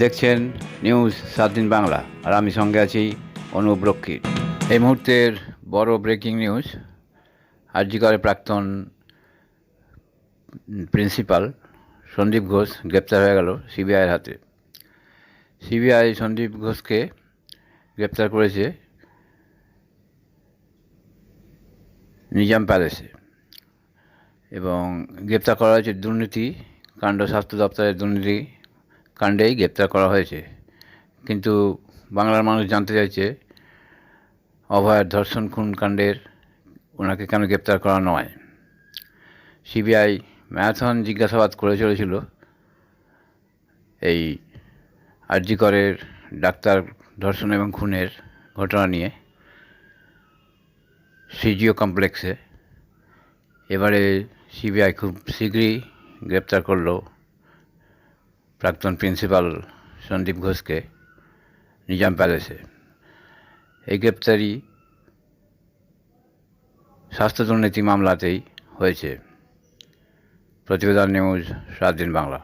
দেখছেন নিউজ সাত দিন বাংলা। আর আমি সঙ্গে আছি অনুপ রক্ষিত এই মুহূর্তের বড় ব্রেকিং নিউজ আরজিকরের প্রাক্তন প্রিন্সিপাল সন্দীপ ঘোষ গ্রেপ্তার হয়ে গেল সিবিআইয়ের হাতে। সিবিআই সন্দীপ ঘোষকে গ্রেপ্তার করেছে নিজাম প্যালেসে এবং গ্রেপ্তার করা হয়েছে দুর্নীতি কাণ্ড স্বাস্থ্য দপ্তরের দুর্নীতি কাণ্ডেই গ্রেপ্তার করা হয়েছে। কিন্তু বাংলার মানুষ জানতে চাইছে, অভয়ার ধর্ষণ খুন কাণ্ডের ওনাকে কেন গ্রেপ্তার করা নয়। সিবিআই ম্যারাথন জিজ্ঞাসাবাদ করে চলেছিল এই আরজিকরের ডাক্তার ধর্ষণ এবং খুনের ঘটনা নিয়ে। সিজিও কমপ্লেক্সে। এবারে সিবিআই খুব শীঘ্রই গ্রেপ্তার করল প্রাক্তন প্রিন্সিপাল সন্দীপ ঘোষকে নিজাম প্যালেসে। এই গ্রেপ্তারি স্বাস্থ্য দুর্নীতি মামলাতেই হয়েছে। প্রতিবেদন নিউজ সাত দিন বাংলা।